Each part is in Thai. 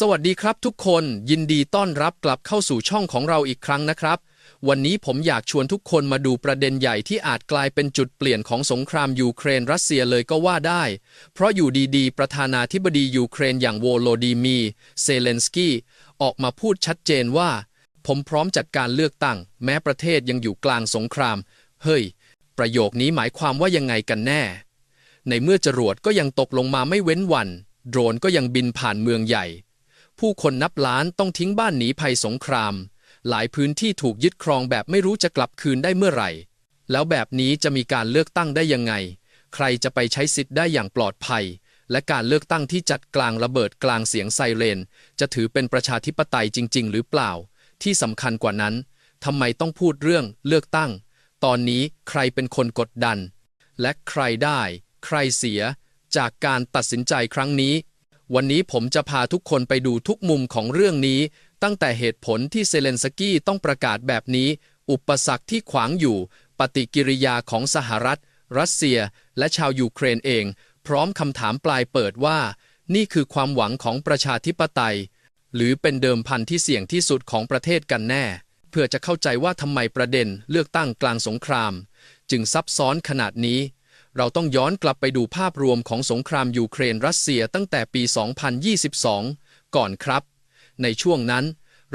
สวัสดีครับทุกคนยินดีต้อนรับกลับเข้าสู่ช่องของเราอีกครั้งนะครับ วันนี้ผมอยากชวนทุกคนมาดูประเด็นใหญ่ที่อาจกลายเป็นจุดเปลี่ยนของสงครามยูเครนรัสเซียเลยก็ว่าได้ เพราะอยู่ดีๆ ประธานาธิบดียูเครนอย่างโวโลดีมีเซเลนสกี้ออกมาพูดชัดเจนว่า ผมพร้อมจัดการเลือกตั้ง แม้ประเทศยังอยู่กลางสงคราม เฮ้ย ประโยคนี้หมายความว่ายังไงกันแน่ ในเมื่อจรวดก็ยังตกลงมาไม่เว้นวัน โดรนก็ยังบินผ่านเมืองใหญ่ ผู้คนนับล้านต้องทิ้งบ้านหนีภัยสงคราม หลายพื้นที่ถูกยึดครองแบบไม่รู้จะกลับคืนได้เมื่อไหร่ แล้วแบบนี้จะมีการเลือกตั้งได้ยังไง ใครจะไปใช้สิทธิ์ได้อย่างปลอดภัย และการเลือกตั้งที่จัดกลางระเบิดกลางเสียงไซเรน จะถือเป็นประชาธิปไตยจริง ๆ หรือเปล่า ที่สำคัญกว่านั้นทำไมต้องพูดเรื่องเลือกตั้ง ตอนนี้ใครเป็นคนกดดัน และใครได้ ใครเสีย จากการตัดสินใจครั้งนี้ วันนี้ผมจะพาทุกคนไปดูทุกมุมของเรื่องนี้ ตั้งแต่เหตุผลที่เซเลนสกี้ต้องประกาศแบบนี้ อุปสรรคที่ขวางอยู่ ปฏิกิริยาของสหรัฐ รัสเซีย และชาวยูเครนเอง พร้อมคำถามปลายเปิดว่า นี่คือความหวังของประชาธิปไตย หรือเป็นเดิมพันที่เสี่ยงที่สุดของประเทศกันแน่ เพื่อจะเข้าใจว่าทำไมประเด็นเลือกตั้งกลางสงคราม จึงซับซ้อนขนาดนี้ เราต้องย้อนกลับไปดูภาพรวมของสงครามยูเครนรัสเซียตั้งแต่ปี 2022 ก่อนครับ ในช่วงนั้น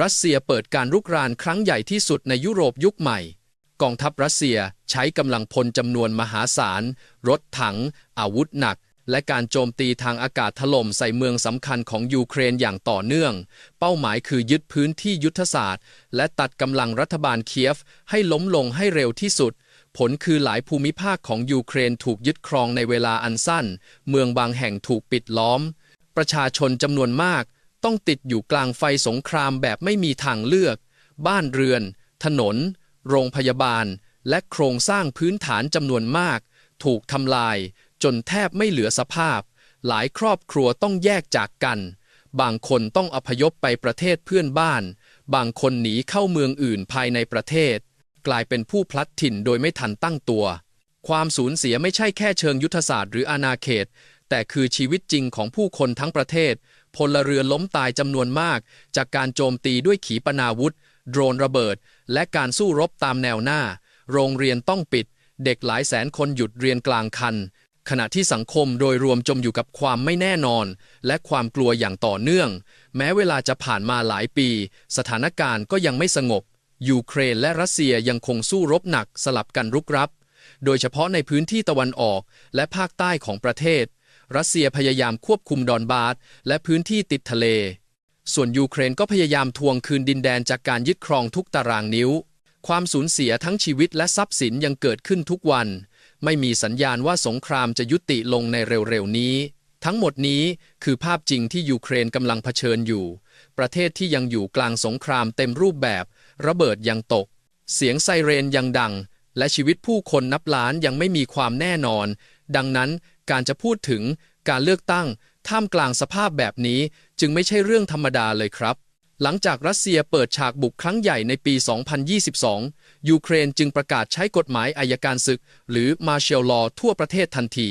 รัสเซียเปิดการรุกรานครั้งใหญ่ที่สุดในยุโรปยุคใหม่ กองทัพรัสเซียใช้กำลังพลจำนวนมหาศาล รถถัง อาวุธหนัก และการโจมตีทางอากาศถล่มใส่เมืองสำคัญของยูเครนอย่างต่อเนื่อง เป้าหมายคือยึดพื้นที่ยุทธศาสตร์ และตัดกำลังรัฐบาลเคียฟ ให้ล้มลงให้เร็วที่สุด ผลคือหลายภูมิภาคของยูเครนถูกยึดครองในเวลาอันสั้น เมืองบางแห่งถูกปิดล้อม ประชาชนจำนวนมาก ต้องติดอยู่กลางไฟสงครามแบบไม่มีทางเลือก บ้านเรือน ถนน โรงพยาบาล และโครงสร้างพื้นฐานจำนวนมาก ถูกทำลาย จนแทบไม่เหลือสภาพ หลายครอบครัวต้องแยกจากกัน บางคนต้องอพยพไปประเทศเพื่อนบ้าน บางคนหนีเข้าเมืองอื่นภายในประเทศ กลายเป็นผู้พลัดถิ่นโดยไม่ทันตั้งตัว ความสูญเสียไม่ใช่แค่เชิงยุทธศาสตร์หรืออาณาเขต แต่คือชีวิตจริงของผู้คนทั้งประเทศ พลเรือนล้มตายจำนวนมาก จากการโจมตีด้วยขีปนาวุธ โดรนระเบิด และการสู้รบตามแนวหน้า โรงเรียนต้องปิด เด็กหลายแสนคนหยุดเรียนกลางคัน ขณะที่สังคมโดยรวมจมอยู่กับความไม่แน่นอน และความกลัวอย่างต่อเนื่อง แม้เวลาจะผ่านมาหลายปี สถานการณ์ก็ยังไม่สงบ ยูเครนและรัสเซียยังคงสู้รบหนักสลับกันรุกรับ โดยเฉพาะในพื้นที่ตะวันออกและภาคใต้ของประเทศ รัสเซียพยายามควบคุมดอนบาสและพื้นที่ติดทะเล ส่วนยูเครนก็พยายามทวงคืนดินแดนจากการยึดครองทุกตารางนิ้ว ความสูญเสียทั้งชีวิตและทรัพย์สินยังเกิดขึ้นทุกวัน ไม่มีสัญญาณว่าสงครามจะยุติลงในเร็วๆนี้ ทั้งหมดนี้คือภาพจริงที่ยูเครนกำลังเผชิญอยู่ ประเทศที่ยังอยู่กลางสงครามเต็มรูปแบบ ระเบิดยังตก เสียงไซเรนยังดัง และชีวิตผู้คนนับล้านยังไม่มีความแน่นอน ดังนั้นการจะพูดถึงการเลือกตั้ง ท่ามกลางสภาพแบบนี้จึงไม่ใช่เรื่องธรรมดาเลยครับ หลังจากรัสเซียเปิดฉากบุกครั้งใหญ่ในปี 2022 ยูเครนจึงประกาศใช้กฎหมายอายการศึก หรือ Martial Law ทั่วประเทศทันที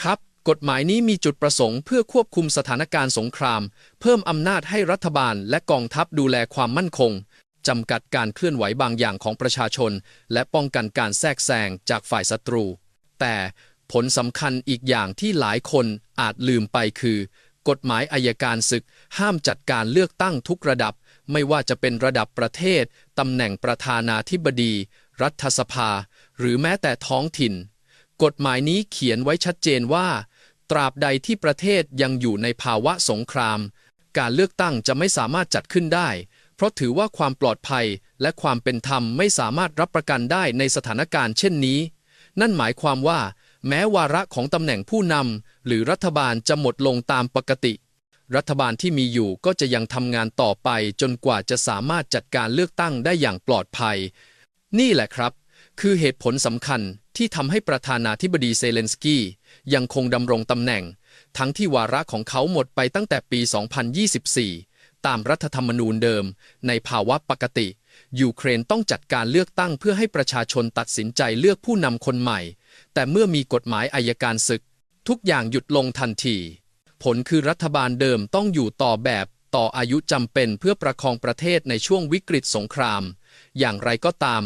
ครับกฎหมายนี้มีจุดประสงค์เพื่อควบคุมสถานการณ์สงคราม เพิ่มอำนาจให้รัฐบาลและกองทัพดูแลความมั่นคง จำกัดการเคลื่อนไหวบางอย่างของประชาชน และป้องกันการแทรกแซงจากฝ่ายศัตรู แต่ผลสำคัญอีกอย่างที่หลายคนอาจลืมไปคือ กฎหมายอายการศึก ห้ามจัดการเลือกตั้งทุกระดับ ไม่ว่าจะเป็นระดับประเทศตำแหน่งประธานาธิบดี รัฐสภา หรือแม้แต่ท้องถิ่น กฎหมายนี้เขียนไว้ชัดเจนว่า ตราบใดที่ประเทศยังอยู่ในภาวะสงคราม การเลือกตั้งจะไม่สามารถจัดขึ้นได้ เพราะถือว่าความปลอดภัยและความเป็นธรรมไม่สามารถรับประกันได้ในสถานการณ์เช่นนี้ นั่นหมายความว่า แม้วาระของตำแหน่งผู้นำหรือรัฐบาลจะหมดลงตามปกติ รัฐบาลที่มีอยู่ก็จะยังทำงานต่อไปจนกว่าจะสามารถจัดการเลือกตั้งได้อย่างปลอดภัย นี่แหละครับ คือเหตุผลสำคัญที่ทำให้ประธานาธิบดีเซเลนสกี้ยังคงดำรงตำแหน่ง ทั้งที่วาระของเขาหมดไปตั้งแต่ปี 2024 ตามรัฐธรรมนูญเดิม ในภาวะปกติ ยูเครนต้องจัดการเลือกตั้งเพื่อให้ประชาชนตัดสินใจเลือกผู้นำคนใหม่ แต่เมื่อมีกฎหมายอายการศึก ทุกอย่างหยุดลงทันที ผลคือรัฐบาลเดิมต้องอยู่ต่อแบบต่ออายุจำเป็นเพื่อประคองประเทศในช่วงวิกฤตสงคราม อย่างไรก็ตาม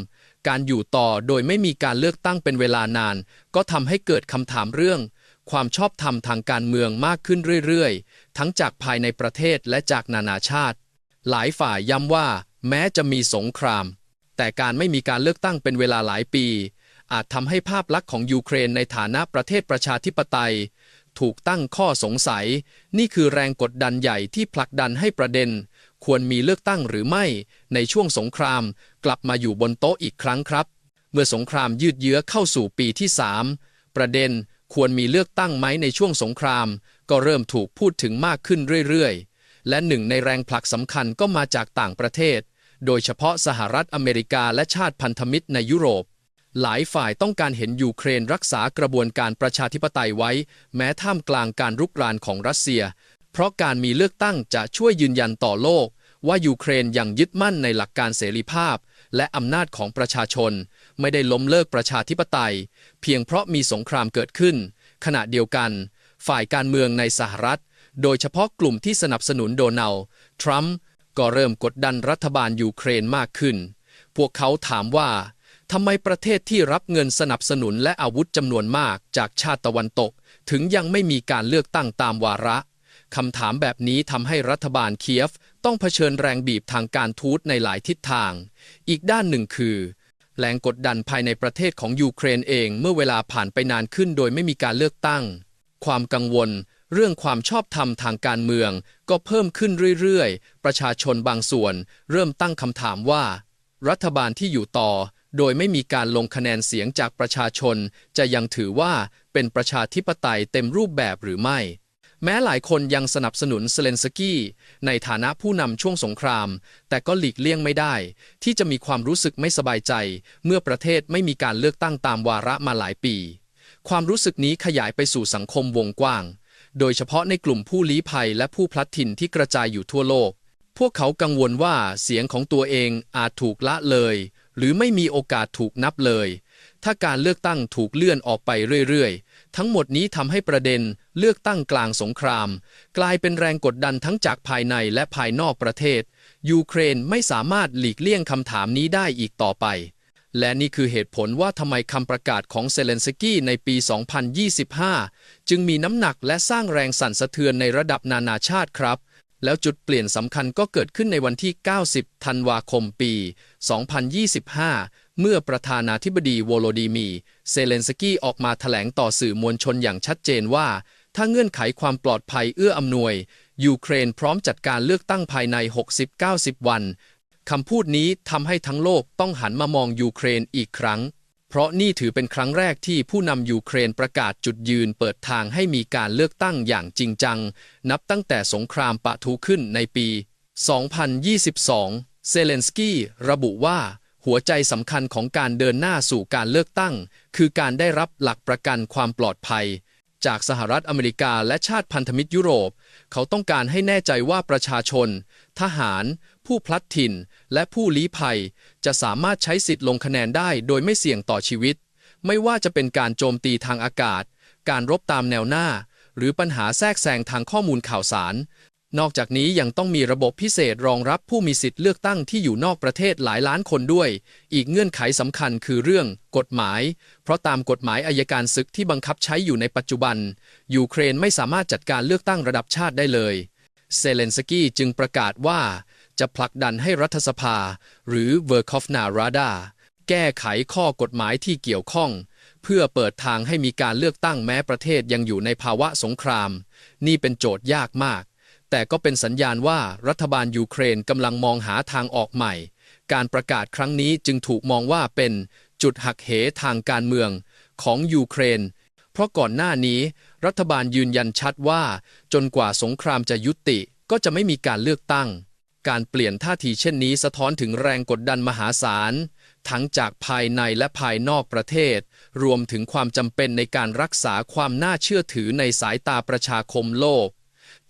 การอยู่ต่อโดยไม่มีการเลือกตั้งเป็นเวลานาน ก็ทำให้เกิดคำถามเรื่อง ความชอบธรรมทางการเมืองมากขึ้นเรื่อยๆ ทั้งจากภายในประเทศและจากนานาชาติ หลายฝ่ายย้ำว่า แม้จะมีสงคราม แต่การไม่มีการเลือกตั้งเป็นเวลาหลายปี อาจทำให้ภาพลักษณ์ของยูเครนในฐานะประเทศประชาธิปไตย ถูกตั้งข้อสงสัย นี่คือแรงกดดันใหญ่ที่ผลักดันให้ประเด็น ควรมีเลือกตั้งหรือไม่ ในช่วงสงคราม กลับมาอยู่บนโต๊ะอีกครั้งครับ เมื่อสงครามยืดเยื้อเข้าสู่ปีที่ 3 ประเด็น ควรมีเลือกตั้งไหมในช่วงสงคราม ก็เริ่มถูกพูดถึงมากขึ้นเรื่อยๆ และหนึ่งในแรงผลักสำคัญก็มาจากต่างประเทศ โดยเฉพาะสหรัฐอเมริกาและชาติพันธมิตรในยุโรป หลายฝ่ายต้องการเห็นยูเครนรักษากระบวนการประชาธิปไตยไว้ แม้ท่ามกลางการรุกรานของรัสเซีย เพราะการมีเลือกตั้งจะช่วยยืนยันต่อโลก ว่ายูเครนยังยึดมั่นในหลักการเสรีภาพ และอำนาจของประชาชน ไม่ได้ล้มเลิกประชาธิปไตย เพียงเพราะมีสงครามเกิดขึ้น ขณะเดียวกัน ฝ่ายการเมืองในสหรัฐ โดยเฉพาะกลุ่มที่สนับสนุนโดนัลด์ทรัมป์ก็เริ่มกดดันรัฐบาลยูเครนมากขึ้น พวกเขาถามว่าทำไมประเทศที่รับเงินสนับสนุนและอาวุธจำนวนมากจากชาติตะวันตก ถึงยังไม่มีการเลือกตั้งตามวาระคำถามแบบนี้ทำให้รัฐบาลเคียฟ ต้องเผชิญแรงบีบทางการทูตในหลายทิศทาง อีกด้านหนึ่งคือ แรงกดดันภายในประเทศของยูเครนเองเมื่อเวลาผ่านไปนานขึ้นโดยไม่มีการเลือกตั้ง ความกังวล เรื่องความชอบธรรมทางการเมือง ก็เพิ่มขึ้นเรื่อยๆ ประชาชนบางส่วน เริ่มตั้งคำถามว่า รัฐบาลที่อยู่ต่อ โดยไม่มีการลงคะแนนเสียงจากประชาชน จะยังถือว่าเป็นประชาธิปไตยเต็มรูปแบบหรือไม่ แม้หลายคนยังสนับสนุนเซเลนสกี้ในฐานะผู้นำช่วงสงคราม แต่ก็หลีกเลี่ยงไม่ได้ ที่จะมีความรู้สึกไม่สบายใจ เมื่อประเทศไม่มีการเลือกตั้งตามวาระมาหลายปี ความรู้สึกนี้ขยายไปสู่สังคมวงกว้าง โดยเฉพาะในกลุ่มผู้ลี้ภัยและผู้พลัดถิ่นที่กระจายอยู่ทั่วโลก พวกเขากังวลว่าเสียงของตัวเองอาจถูกละเลย หรือไม่มีโอกาสถูกนับเลย ถ้าการเลือกตั้งถูกเลื่อนออกไปเรื่อยๆ ทั้งหมดนี้ทำให้ประเด็นเลือกตั้งกลางสงคราม กลายเป็นแรงกดดันทั้งจากภายในและภายนอกประเทศ ยูเครนไม่สามารถหลีกเลี่ยงคำถามนี้ได้อีกต่อไป และนี่คือเหตุผลว่าทำไมคำประกาศของเซเลนสกี้ในปี 2025 จึงมีน้ำหนักและสร้างแรงสั่นสะเทือนในระดับนานาชาติครับแล้วจุดเปลี่ยนสำคัญก็เกิดขึ้นในวันที่ 90 ธันวาคมปี 2025 เมื่อประธานาธิบดีโวโลดีมี เซเลนสกี้ออกมาแถลงต่อสื่อมวลชนอย่างชัดเจนว่า ถ้าเงื่อนไขความปลอดภัยเอื้ออำนวย ยูเครนพร้อมจัดการเลือกตั้งภายใน 60-90 วันคำพูดนี้ทำให้ทั้งโลกต้องหันมามองยูเครนอีกครั้ง เพราะนี่ถือเป็นครั้งแรกที่ผู้นำยูเครนประกาศจุดยืนเปิดทางให้มีการเลือกตั้งอย่างจริงจัง นับตั้งแต่สงครามปะทุขึ้นในปี 2022 เซเลนสกี้ระบุว่า หัวใจสำคัญของการเดินหน้าสู่การเลือกตั้ง คือการได้รับหลักประกันความปลอดภัย จากสหรัฐอเมริกาและชาติพันธมิตรยุโรป เขาต้องการให้แน่ใจว่าประชาชน ทหาร ผู้พลัดถิ่น และผู้ลี้ภัย จะสามารถใช้สิทธิ์ลงคะแนนได้โดยไม่เสี่ยงต่อชีวิต ไม่ว่าจะเป็นการโจมตีทางอากาศ การรบตามแนวหน้า หรือปัญหาแทรกแซงทางข้อมูลข่าวสาร นอกจากนี้ยังต้องมีระบบพิเศษรองรับผู้มีสิทธิ์เลือกตั้งที่อยู่นอกประเทศหลายล้านคนด้วย อีกเงื่อนไขสำคัญคือเรื่อง กฎหมาย เพราะตามกฎหมายอายการศึกที่บังคับใช้อยู่ในปัจจุบัน ยูเครนไม่สามารถจัดการเลือกตั้งระดับชาติได้เลย เซเลนสกี้จึงประกาศว่า จะผลักดันให้รัฐสภา หรือเวอร์คอฟนาราดาแก้ไขข้อกฎหมายที่เกี่ยวข้องเพื่อเปิดทางให้มีการเลือกตั้งแม้ประเทศยังอยู่ในภาวะสงคราม นี่เป็นโจทย์ยากมาก แต่ก็เป็นสัญญาณว่ารัฐบาลยูเครนกำลังมองหาทางออกใหม่ การประกาศครั้งนี้จึงถูกมองว่าเป็นจุดหักเหทางการเมืองของยูเครน เพราะก่อนหน้านี้ รัฐบาลยืนยันชัดว่า จนกว่าสงครามจะยุติก็จะไม่มีการเลือกตั้ง การเปลี่ยนท่าทีเช่นนี้สะท้อนถึงแรงกดดันมหาศาล ทั้งจากภายในและภายนอกประเทศ รวมถึงความจำเป็นในการรักษาความน่าเชื่อถือในสายตาประชาคมโลก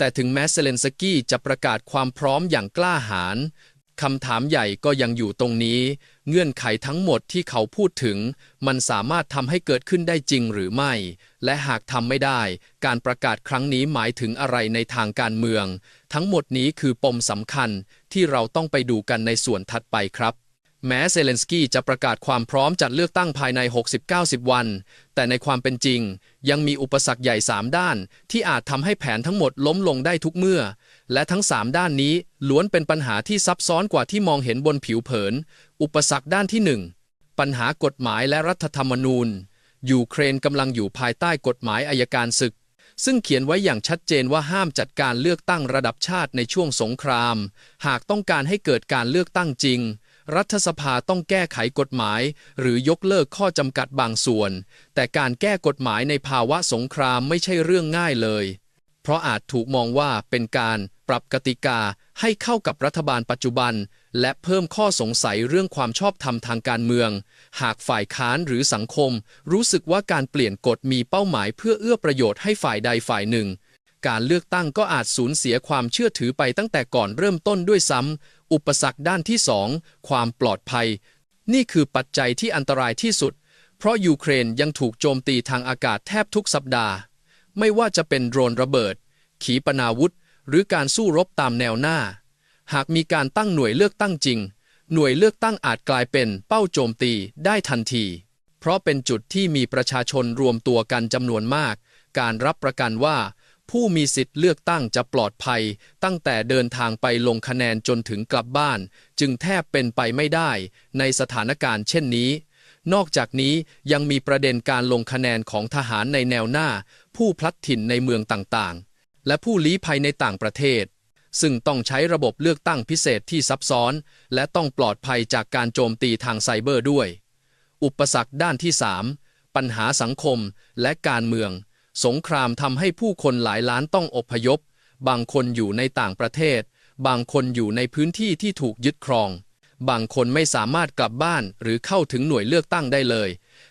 แต่ถึงแม้เซเลนสกี้จะประกาศความพร้อมอย่างกล้าหาญคำถามใหญ่ก็ยังอยู่ตรงนี้ เงื่อนไขทั้งหมดที่เขาพูดถึง มันสามารถทำให้เกิดขึ้นได้จริงหรือไม่ และหากทำไม่ได้ การประกาศครั้งนี้หมายถึงอะไรในทางการเมือง ทั้งหมดนี้คือปมสำคัญที่เราต้องไปดูกันในส่วนถัดไปครับ แม้เซเลนสกี้จะประกาศความพร้อมจัดเลือกตั้งภายใน60-90 วัน แต่ในความเป็นจริง ยังมีอุปสรรคใหญ่ 3 ด้าน ที่อาจทำให้แผนทั้งหมดล้มลงได้ทุกเมื่อ และทั้ง 3 ด้านนี้ล้วนเป็นปัญหาที่ซับซ้อนกว่าที่มองเห็นบนผิวเผิน อุปสรรคด้านที่ 1 ปัญหากฎหมายและรัฐธรรมนูญ ยูเครนกำลังอยู่ภายใต้กฎหมายอายการศึก ซึ่งเขียนไว้อย่างชัดเจนว่าห้ามจัดการเลือกตั้งระดับชาติในช่วงสงคราม หากต้องการให้เกิดการเลือกตั้งจริง รัฐสภาต้องแก้ไขกฎหมาย หรือยกเลิกข้อจำกัดบางส่วน แต่การแก้กฎหมายในภาวะสงครามไม่ใช่เรื่องง่ายเลย เพราะอาจถูกมองว่าเป็นการปรับกติกาให้เข้ากับรัฐบาลปัจจุบัน และเพิ่มข้อสงสัยเรื่องความชอบธรรมทางการเมือง หากฝ่ายค้านหรือสังคม รู้สึกว่าการเปลี่ยนกฎมีเป้าหมายเพื่อเอื้อประโยชน์ให้ฝ่ายใดฝ่ายหนึ่งการเลือกตั้งก็อาจสูญเสียความเชื่อถือไปตั้งแต่ก่อนเริ่มต้นด้วยซ้ำ อุปสรรคด้านที่สองความปลอดภัย นี่คือปัจจัยที่อันตรายที่สุด เพราะยูเครนยังถูกโจมตีทางอากาศแทบทุกสัปดาห์ ไม่ว่าจะเป็นโดรนระเบิด ขีปนาวุธ หรือการสู้รบตามแนวหน้า หากมีการตั้งหน่วยเลือกตั้งจริง หน่วยเลือกตั้งอาจกลายเป็นเป้าโจมตีได้ทันที เพราะเป็นจุดที่มีประชาชนรวมตัวกันจำนวนมาก การรับประกันว่า ผู้มีสิทธิ์เลือกตั้งจะปลอดภัย ตั้งแต่เดินทางไปลงคะแนนจนถึงกลับบ้าน จึงแทบเป็นไปไม่ได้ ในสถานการณ์เช่นนี้ นอกจากนี้ยังมีประเด็นการลงคะแนนของทหารในแนวหน้า ผู้พลัดถิ่นในเมืองต่างๆ และผู้ลี้ภัยในต่างประเทศ ซึ่งต้องใช้ระบบเลือกตั้งพิเศษที่ซับซ้อน และต้องปลอดภัยจากการโจมตีทางไซเบอร์ด้วย อุปสรรคด้านที่ 3 ปัญหาสังคมและการเมือง สงครามทำให้ผู้คนหลายล้านต้องอพยพ บางคนอยู่ในต่างประเทศ บางคนอยู่ในพื้นที่ที่ถูกยึดครอง บางคนไม่สามารถกลับบ้านหรือเข้าถึงหน่วยเลือกตั้งได้เลย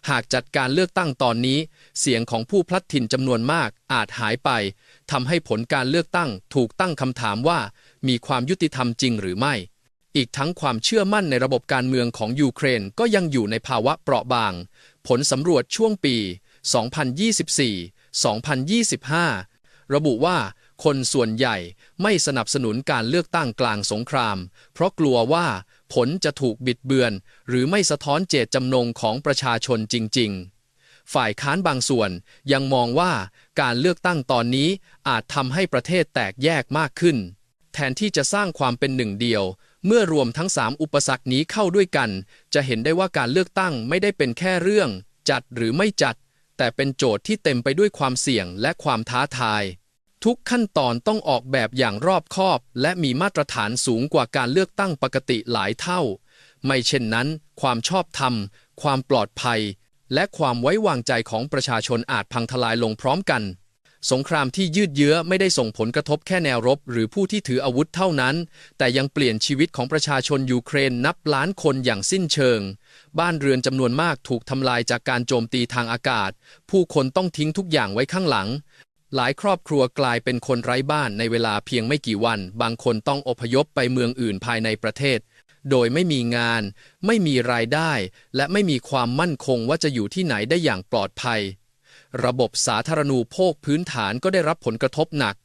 หากจัดการเลือกตั้งตอนนี้ เสียงของผู้พลัดถิ่นจำนวนมากอาจหายไปทำให้ผลการเลือกตั้งถูกตั้งคำถามว่า มีความยุติธรรมจริงหรือไม่ อีกทั้งความเชื่อมั่นในระบบการเมืองของยูเครนก็ยังอยู่ในภาวะเปราะบาง ผลสำรวจช่วงปี 2025 ระบุว่าคนส่วนใหญ่ไม่สนับสนุนการเลือกตั้งกลางสงคราม เพราะกลัวว่าผลจะถูกบิดเบือน หรือไม่สะท้อนเจตจำนงของประชาชนจริง ๆ ฝ่ายค้านบางส่วนยังมองว่าการเลือกตั้งตอนนี้อาจทำให้ประเทศแตกแยกมากขึ้น แทนที่จะสร้างความเป็นหนึ่งเดียว เมื่อรวมทั้งสามอุปสรรคนี้เข้าด้วยกัน จะเห็นได้ว่าการเลือกตั้งไม่ได้เป็นแค่เรื่อง จัดหรือไม่จัด แต่เป็นโจทย์ที่เต็มไปด้วยความเสี่ยงและความท้าทาย ทุกขั้นตอนต้องออกแบบอย่างรอบคอบ และมีมาตรฐานสูงกว่าการเลือกตั้งปกติหลายเท่า ไม่เช่นนั้น ความชอบธรรม ความปลอดภัย และความไว้วางใจของประชาชนอาจพังทลายลงพร้อมกัน สงครามที่ยืดเยื้อไม่ได้ส่งผลกระทบแค่แนวรบ หรือผู้ที่ถืออาวุธเท่านั้น แต่ยังเปลี่ยนชีวิตของประชาชนยูเครนนับล้านคนอย่างสิ้นเชิง บ้านเรือนจำนวนมากถูกทำลายจากการโจมตีทางอากาศ ผู้คนต้องทิ้งทุกอย่างไว้ข้างหลัง หลายครอบครัวกลายเป็นคนไร้บ้านในเวลาเพียงไม่กี่วัน บางคนต้องอพยพไปเมืองอื่นภายในประเทศ โดยไม่มีงาน ไม่มีรายได้ และไม่มีความมั่นคงว่าจะอยู่ที่ไหนได้อย่างปลอดภัย ระบบสาธารณูปโภคพื้นฐานก็ได้รับผลกระทบหนัก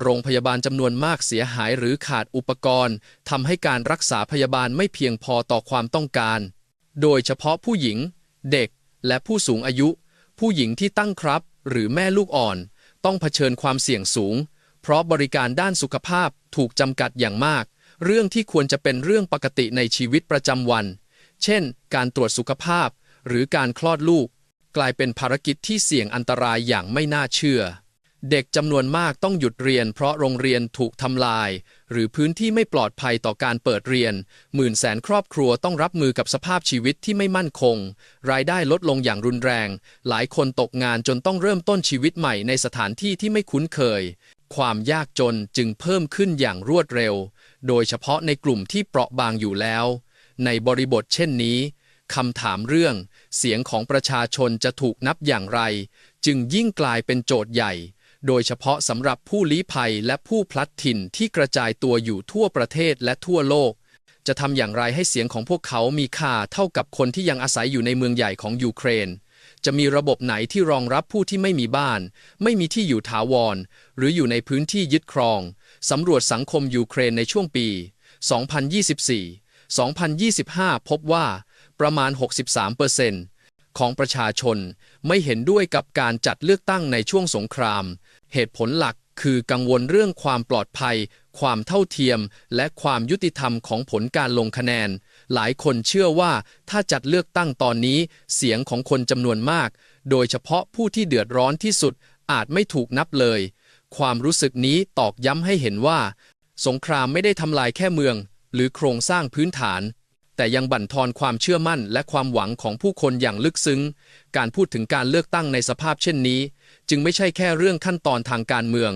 โรงพยาบาลจำนวนมากเสียหายหรือขาดอุปกรณ์ทำให้การรักษาพยาบาลไม่เพียงพอต่อความต้องการ โดยเฉพาะผู้หญิง เด็ก และผู้สูงอายุ ผู้หญิงที่ตั้งครับ หรือแม่ลูกอ่อน ต้องเผชิญความเสี่ยงสูง เพราะบริการด้านสุขภาพถูกจำกัดอย่างมาก เรื่องที่ควรจะเป็นเรื่องปกติในชีวิตประจำวัน เช่น การตรวจสุขภาพ หรือการคลอดลูก กลายเป็นภารกิจที่เสี่ยงอันตรายอย่างไม่น่าเชื่อ เด็กจำนวนมากต้องหยุดเรียน เพราะโรงเรียนถูกทำลาย หรือพื้นที่ไม่ปลอดภัยต่อการเปิดเรียน หมื่นแสนครอบครัวต้องรับมือกับสภาพชีวิตที่ไม่มั่นคง รายได้ลดลงอย่างรุนแรง หลายคนตกงานจนต้องเริ่มต้นชีวิตใหม่ในสถานที่ที่ไม่คุ้นเคย ความยากจนจึงเพิ่มขึ้นอย่างรวดเร็ว โดยเฉพาะในกลุ่มที่เปราะบางอยู่แล้ว ในบริบทเช่นนี้คำถามเรื่อง เสียงของประชาชนจะถูกนับอย่างไร จึงยิ่งกลายเป็นโจทย์ใหญ่ โดยเฉพาะสำหรับผู้ลี้ภัยและผู้พลัดถิ่นที่กระจายตัวอยู่ทั่วประเทศและทั่วโลก จะทำอย่างไรให้เสียงของพวกเขามีค่าเท่ากับคนที่ยังอาศัยอยู่ในเมืองใหญ่ของยูเครน จะมีระบบไหนที่รองรับผู้ที่ไม่มีบ้าน ไม่มีที่อยู่ถาวร หรืออยู่ในพื้นที่ยึดครองสำรวจสังคมยูเครนในช่วงปี 2024 2025 พบว่าประมาณ 63%ของประชาชนไม่เห็นด้วยกับการจัดเลือกตั้งในช่วงสงคราม เหตุผลหลักคือกังวลเรื่องความปลอดภัย ความเท่าเทียม และความยุติธรรมของผลการลงคะแนน หลายคนเชื่อว่าถ้าจัดเลือกตั้งตอนนี้ เสียงของคนจำนวนมาก โดยเฉพาะผู้ที่เดือดร้อนที่สุดอาจไม่ถูกนับเลย ความรู้สึกนี้ตอกย้ำให้เห็นว่า สงครามไม่ได้ทำลายแค่เมือง หรือโครงสร้างพื้นฐาน แต่ยังบั่นทอนความเชื่อมั่นและความหวังของผู้คนอย่างลึกซึ้ง การพูดถึงการเลือกตั้งในสภาพเช่นนี้ จึงไม่ใช่แค่เรื่องขั้นตอนทางการเมือง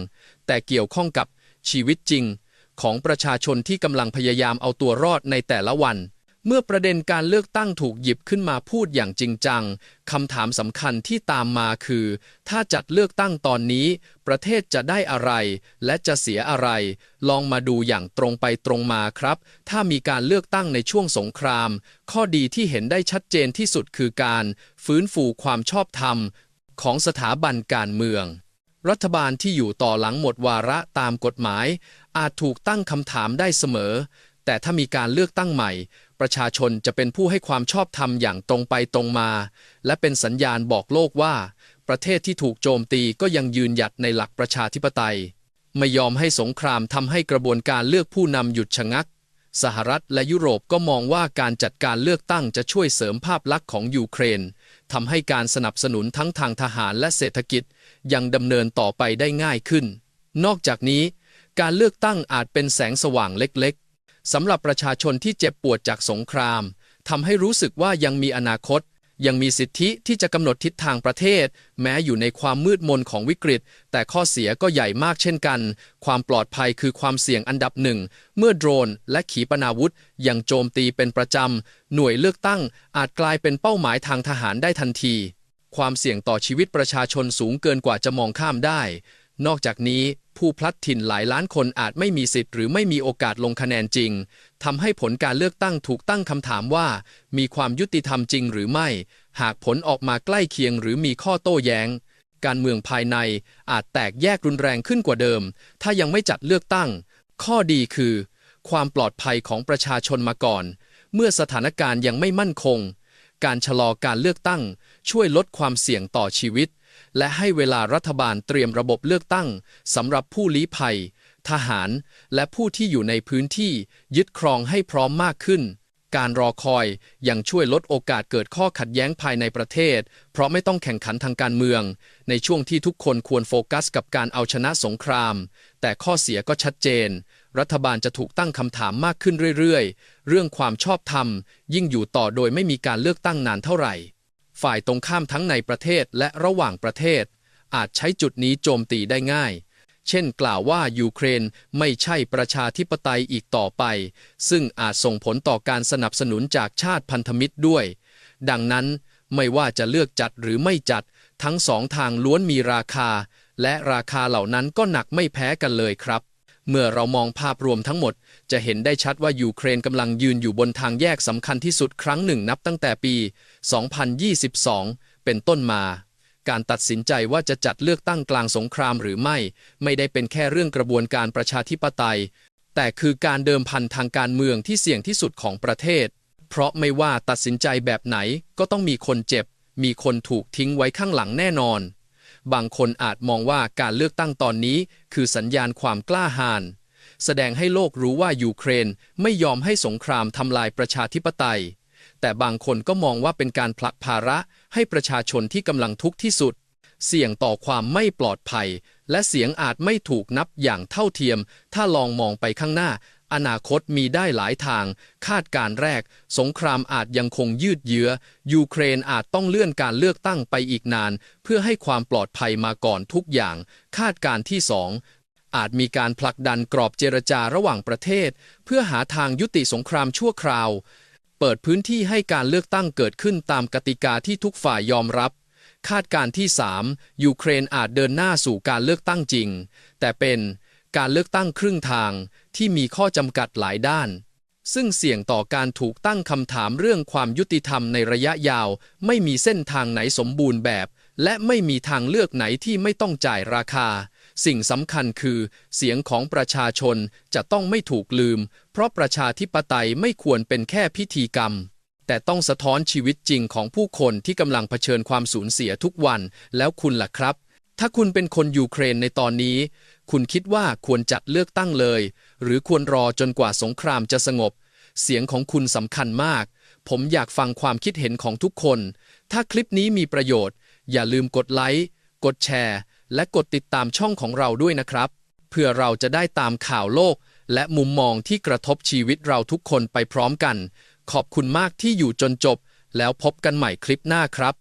แต่เกี่ยวข้องกับชีวิตจริง ของประชาชนที่กำลังพยายามเอาตัวรอดในแต่ละวัน เมื่อประเด็นการเลือกตั้งถูกหยิบขึ้นมาพูดอย่างจริงจังคำถามสำคัญที่ตามมาคือ ถ้าจัดเลือกตั้งตอนนี้ ประเทศจะได้อะไร และจะเสียอะไร ลองมาดูอย่างตรงไปตรงมาครับ ถ้ามีการเลือกตั้งในช่วงสงคราม ข้อดีที่เห็นได้ชัดเจนที่สุดคือการ ฟื้นฟูความชอบธรรม ของสถาบันการเมือง รัฐบาลที่อยู่ต่อหลังหมดวาระตามกฎหมาย อาจถูกตั้งคำถามได้เสมอ แต่ถ้ามีการเลือกตั้งใหม่ ประชาชนจะเป็นผู้ให้ความชอบธรรมอย่างตรงไปตรงมา และเป็นสัญญาณบอกโลกว่า ประเทศที่ถูกโจมตีก็ยังยืนหยัดในหลักประชาธิปไตย ไม่ยอมให้สงครามทำให้กระบวนการเลือกผู้นำหยุดชะงักสหรัฐและยุโรปก็มองว่าการจัดการเลือกตั้งจะช่วยเสริมภาพลักษณ์ของยูเครน ทำให้การสนับสนุนทั้งทางทหารและเศรษฐกิจยังดำเนินต่อไปได้ง่ายขึ้น นอกจากนี้ การเลือกตั้งอาจเป็นแสงสว่างเล็กๆสำหรับประชาชนที่เจ็บปวดจากสงครามทำให้รู้สึกว่ายังมีอนาคต ยังมีสิทธิที่จะกำหนดทิศทางประเทศ แม้อยู่ในความมืดมนของวิกฤต แต่ข้อเสียก็ใหญ่มากเช่นกัน ความปลอดภัยคือความเสี่ยงอันดับหนึ่ง เมื่อโดรนและขีปนาวุธยังโจมตีเป็นประจำ หน่วยเลือกตั้งอาจกลายเป็นเป้าหมายทางทหารได้ทันที ความเสี่ยงต่อชีวิตประชาชนสูงเกินกว่าจะมองข้ามได้ นอกจากนี้ ผู้พลัดถิ่นหลายล้านคนอาจไม่มีสิทธิ์หรือไม่มีโอกาสลงคะแนนจริงทำให้ผลการเลือกตั้งถูกตั้งคำถามว่า มีความยุติธรรมจริงหรือไม่ หากผลออกมาใกล้เคียงหรือมีข้อโต้แย้ง การเมืองภายในอาจแตกแยกรุนแรงขึ้นกว่าเดิม ถ้ายังไม่จัดเลือกตั้ง ข้อดีคือ ความปลอดภัยของประชาชนมาก่อน เมื่อสถานการณ์ยังไม่มั่นคง การชะลอการเลือกตั้ง ช่วยลดความเสี่ยงต่อชีวิต และให้เวลารัฐบาลเตรียมระบบเลือกตั้งสำหรับผู้ลี้ภัย ทหาร และผู้ที่อยู่ในพื้นที่ยึดครองให้พร้อมมากขึ้น การรอคอยยังช่วยลดโอกาสเกิดข้อขัดแย้งภายในประเทศ เพราะไม่ต้องแข่งขันทางการเมือง ในช่วงที่ทุกคนควรโฟกัสกับการเอาชนะสงคราม แต่ข้อเสียก็ชัดเจน รัฐบาลจะถูกตั้งคำถามมากขึ้นเรื่อยๆ เรื่องความชอบธรรม ยิ่งอยู่ต่อโดยไม่มีการเลือกตั้งนานเท่าไหร่ ฝ่ายตรงข้ามทั้งในประเทศและระหว่างประเทศ อาจใช้จุดนี้โจมตีได้ง่าย เช่นกล่าวว่ายูเครนไม่ใช่ประชาธิปไตยอีกต่อไป ซึ่งอาจส่งผลต่อการสนับสนุนจากชาติพันธมิตรด้วย ดังนั้นไม่ว่าจะเลือกจัดหรือไม่จัด ทั้งสองทางล้วนมีราคา และราคาเหล่านั้นก็หนักไม่แพ้กันเลยครับ เมื่อเรามองภาพรวมทั้งหมด จะเห็นได้ชัดว่ายูเครนกำลังยืนอยู่บนทางแยกสำคัญที่สุดครั้งหนึ่งนับตั้งแต่ปี 2022 เป็นต้นมา การตัดสินใจว่าจะจัดเลือกตั้งกลางสงครามหรือไม่ ไม่ได้เป็นแค่เรื่องกระบวนการประชาธิปไตย แต่คือการเดิมพันทางการเมืองที่เสี่ยงที่สุดของประเทศ เพราะไม่ว่าตัดสินใจแบบไหนก็ต้องมีคนเจ็บ มีคนถูกทิ้งไว้ข้างหลังแน่นอน บางคนอาจมองว่าการเลือกตั้งตอนนี้ คือสัญญาณความกล้าหาญแสดงให้โลกรู้ว่ายูเครนไม่ยอมให้สงครามทำลายประชาธิปไตย แต่บางคนก็มองว่าเป็นการผลักภาระให้ประชาชนที่กำลังทุกข์ที่สุด เสี่ยงต่อความไม่ปลอดภัย และเสียงอาจไม่ถูกนับอย่างเท่าเทียม ถ้าลองมองไปข้างหน้า อนาคตมีได้หลายทาง คาดการแรก สงครามอาจยังคงยืดเยื้อ ยูเครนอาจต้องเลื่อนการเลือกตั้งไปอีกนาน เพื่อให้ความปลอดภัยมาก่อนทุกอย่าง คาดการที่สองอาจมีการผลักดันกรอบเจรจาระหว่างประเทศ เพื่อหาทางยุติสงครามชั่วคราว เปิดพื้นที่ให้การเลือกตั้งเกิดขึ้นตามกติกาที่ทุกฝ่ายยอมรับ คาดการที่ 3 ยูเครนอาจเดินหน้าสู่การเลือกตั้งจริง แต่เป็น การเลือกตั้งครึ่งทางที่มีข้อจำกัดหลายด้าน ซึ่งเสี่ยงต่อการถูกตั้งคำถามเรื่องความยุติธรรมในระยะยาว ไม่มีเส้นทางไหนสมบูรณ์แบบ และไม่มีทางเลือกไหนที่ไม่ต้องจ่ายราคา สิ่งสำคัญคือ เสียงของประชาชนจะต้องไม่ถูกลืม เพราะประชาธิปไตยไม่ควรเป็นแค่พิธีกรรมแต่ต้องสะท้อนชีวิตจริงของผู้คนที่กำลังเผชิญความสูญเสียทุกวัน แล้วคุณล่ะครับ ถ้าคุณเป็นคนยูเครนในตอนนี้ คุณคิดว่าควรจัดเลือกตั้งเลย หรือควรรอจนกว่าสงครามจะสงบ เสียงของคุณสำคัญมาก ผมอยากฟังความคิดเห็นของทุกคน ถ้าคลิปนี้มีประโยชน์ อย่าลืมกดไลค์กดแชร์ และกดติดตามช่องของเราด้วยนะครับ เพื่อเราจะได้ตามข่าวโลก และมุมมองที่กระทบชีวิตเราทุกคนไปพร้อมกัน ขอบคุณมากที่อยู่จนจบ แล้วพบกันใหม่คลิปหน้าครับ